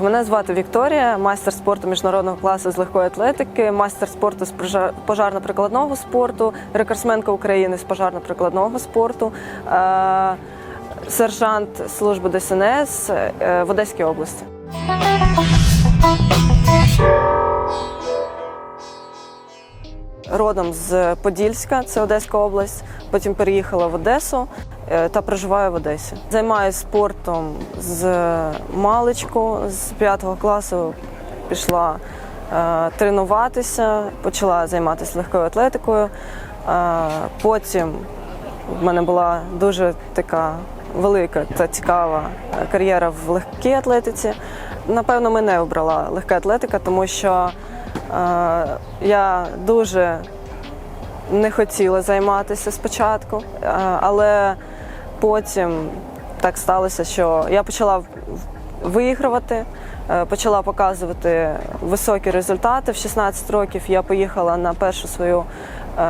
Мене звати Вікторія, майстер спорту міжнародного класу з легкої атлетики, майстер спорту з пожар- пожарно-прикладного спорту, рекордсменка України з пожарно-прикладного спорту, е, сержант служби ДСНС е, в Одеській області. Родом з Подільська, це Одеська область. Потім переїхала в Одесу е, та проживаю в Одесі. Займаюся спортом з маличку, з 5 класу пішла е, тренуватися, почала займатися легкою атлетикою. Е, потім в мене була дуже така велика та цікава кар'єра в легкій атлетиці. Напевно, мене обрала легка атлетика, тому що я дуже не хотіла займатися спочатку, е, але потім так сталося, що я почала виігрувати, е, почала показувати високі результати. В 16 років я поїхала на першу свою е,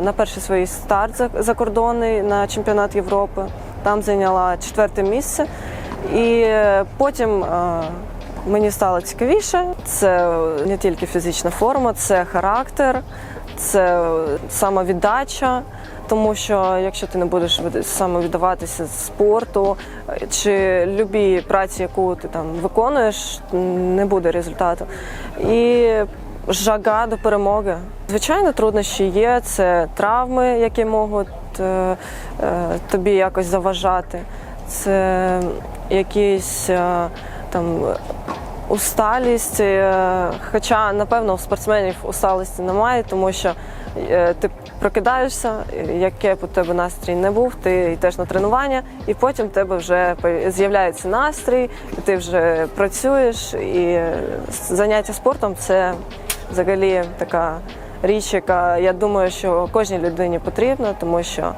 на перший свій старт за- закордонний на чемпіонат Європи. Там зайняла четверте місце. І е, потім е, мені стало цікавіше. Це не тільки фізична форма, це характер, це самовіддача. Тому що якщо ти не будеш від- самовіддаватися спорту чи любій праці, яку ти там виконуєш, не буде результату. І жага до перемоги. Звичайно, труднощі є. Це травми, які можуть е, е, тобі якось заважати. Це якісь е, там усталість. е, Хоча, напевно, у спортсменів усталості немає, тому що е, ти прокидаєшся, яке б у тебе настрій не був, ти йдеш на тренування, і потім в тебе вже з'являється настрій, ти вже працюєш. І е, заняття спортом це взагалі така річ, яка я думаю, що кожній людині потрібна, тому що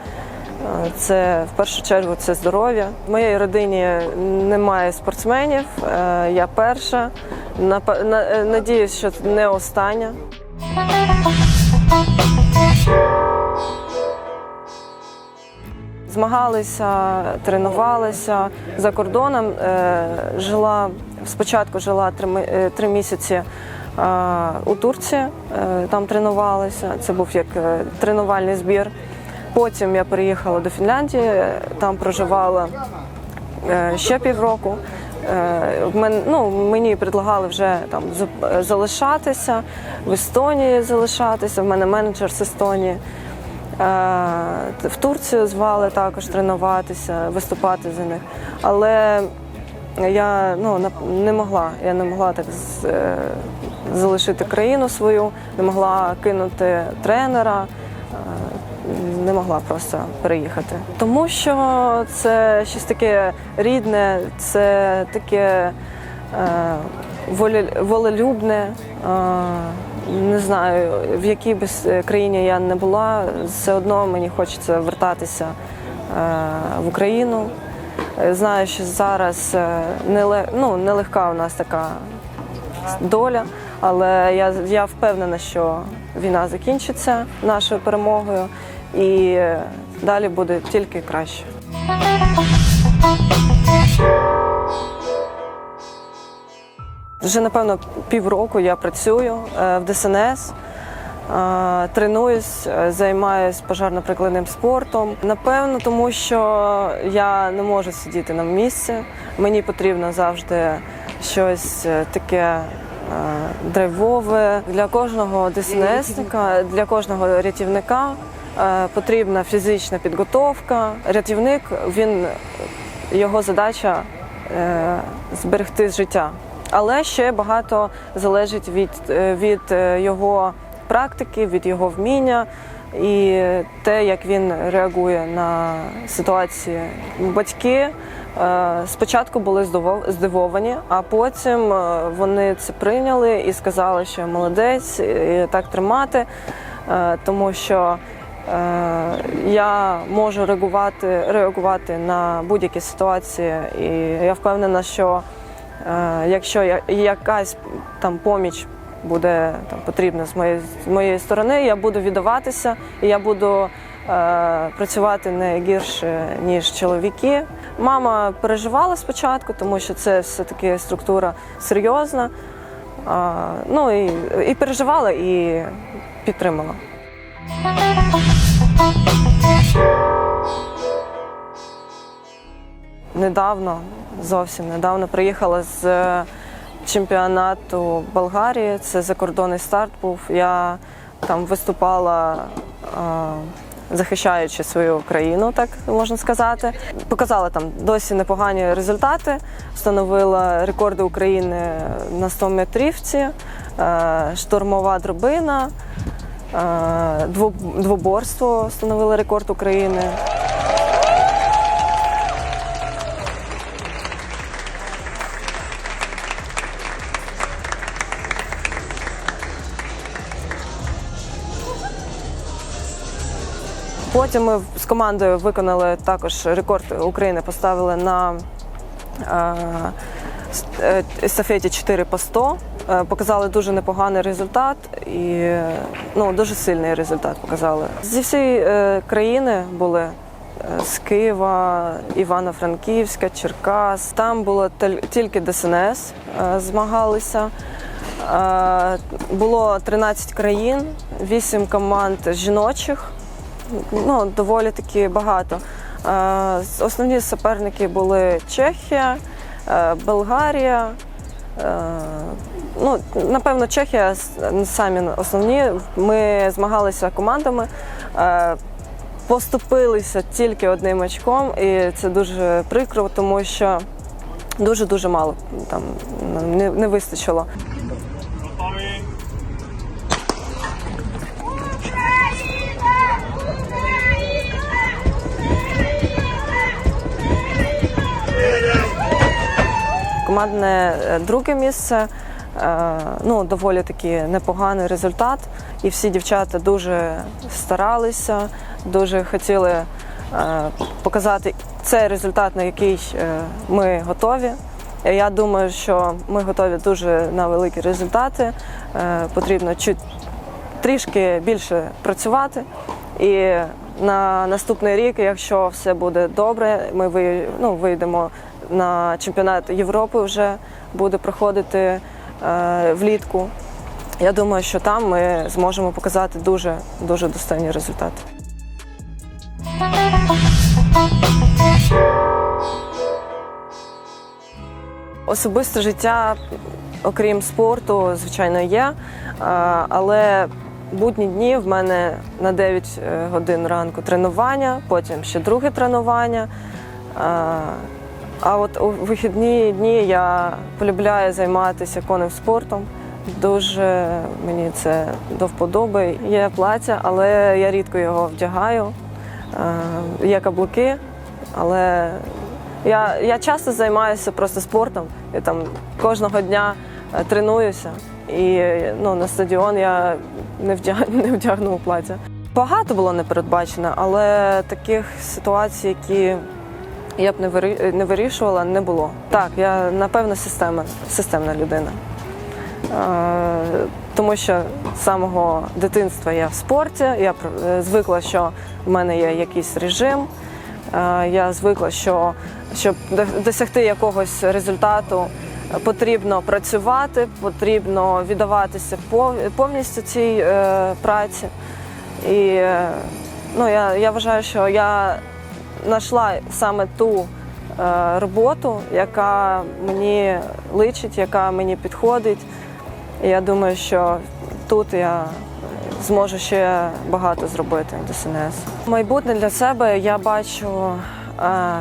це в першу чергу це здоров'я. В моїй родині немає спортсменів. е, Я перша. Е, Надіюсь, що не остання. Змагалися, тренувалися за кордоном. е, Жила спочатку жила три, місяці у Турції, там тренувалася. Це був як тренувальний збір. Потім я переїхала до Фінляндії, там проживала е, ще півроку. Е, ну, мені предлагали вже там залишатися в Естонії залишатися. В мене менеджер з Естонії. Е, В Турцію звали також тренуватися, виступати за них. Але я ну, не могла. Я не могла так залишити країну свою, не могла кинути тренера. Не могла просто переїхати, тому що це щось таке рідне, це таке е, волелюбне. Е, не знаю, в якій би країні я не була, все одно мені хочеться вертатися е, в Україну. Е, Знаю, що зараз е, неле, ну, нелегка у нас така доля, але я, я впевнена, що війна закінчиться нашою перемогою і далі буде тільки краще. Вже напевно півроку я працюю е, в ДСНС. е, Тренуюсь, е, займаюсь пожарно-прикладним спортом. Напевно, тому що я не можу сидіти на місці. Мені потрібно завжди щось таке драйвове. Для кожного ДСНСника, для кожного рятівника потрібна фізична підготовка. Рятівник він його задача е, зберегти життя. Але ще багато залежить від, е, від е, його практики, від його вміння і те, як він реагує на ситуації. Батьки е, спочатку були здиво- здивовані, а потім е, вони це прийняли і сказали, що молодець, і так тримати, е, тому що Е, Я можу реагувати, реагувати на будь-які ситуації, і я впевнена, що е, якщо якась там поміч буде там, потрібна з моєї, з моєї сторони, я буду віддаватися, і я буду працювати не гірше, ніж чоловіки. Мама переживала спочатку, тому що це все-таки структура серйозна. А, ну і, і переживала, і підтримала. Недавно, зовсім недавно приїхала з е, чемпіонату Болгарії. Це закордонний старт був. Я там виступала, е, захищаючи свою країну, так можна сказати. Показала там досі непогані результати. Встановила рекорди України на 100 метрівці, е, штурмова дробина, двоборство встановила рекорд України. Потім ми з командою виконали також рекорд України, поставили на е, е, естафеті 4 по 100. Е, Показали дуже непоганий результат і е, ну, дуже сильний результат показали. Зі всієї е, країни були е, з Києва, Івано-Франківська, Черкас. Там було тільки ДСНС е, змагалися. Е, Було 13 країн, 8 команд жіночих ну, доволі таки багато. Е, Основні суперники були Чехія, е, Болгарія. е, Ну, напевно, Чехія самі основні. Ми змагалися командами, е, поступилися тільки одним очком, і це дуже прикро, тому що дуже-дуже мало там не, не вистачило. Готові. Командне е, друге місце. е, Ну, доволі таки непоганий результат. І всі дівчата дуже старалися, дуже хотіли е, показати цей результат, на який ми готові. Я думаю, що ми готові дуже на великі результати. Потрібно чуть трішки більше працювати. І на наступний рік, якщо все буде добре, ми ну, вийдемо на чемпіонат Європи вже буде проходити е, влітку. Я думаю, що там ми зможемо показати дуже дуже достойні результати. Особисте життя, окрім спорту, звичайно, є. Але будні дні в мене на 9 е, годин ранку тренування, потім ще друге тренування. А, от у вихідні дні я полюбляю займатися конним спортом. Дуже мені це до вподоби. Є плаття, але я рідко його вдягаю. Е, Є каблуки, але я, я часто займаюся просто спортом. Я там кожного дня е, тренуюся. І ну, на стадіон я не, вдяг, не вдягну плаття. Багато було не передбачено, але таких ситуацій, які я б не, вирі- не вирішувала, не було. Так, я напевно система, системна людина. Е, Тому що з самого дитинства я в спорті, я е, звикла, що в мене є якийсь режим. Е, Я звикла, що щоб досягти якогось результату, потрібно працювати, потрібно віддаватися повністю цій праці. І ну, я, я вважаю, що я знайшла саме ту е, роботу, яка мені личить, яка мені підходить. І я думаю, що тут я зможу ще багато зробити в ДСНС. Майбутнє для себе я бачу е,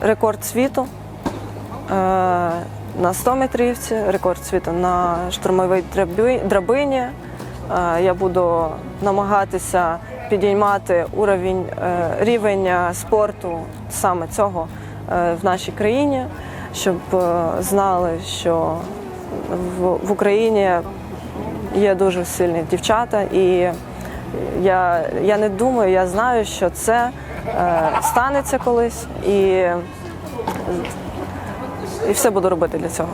рекорд світу е, на 100 метрівці, рекорд світу на штурмовій драбині. Я буду намагатися підіймати уровень, е, рівень е, спорту саме цього е, в нашій країні, щоб знали, що в, Україні є дуже сильні дівчата, і я, я не думаю, я знаю, що це станеться колись, і, і все буду робити для цього.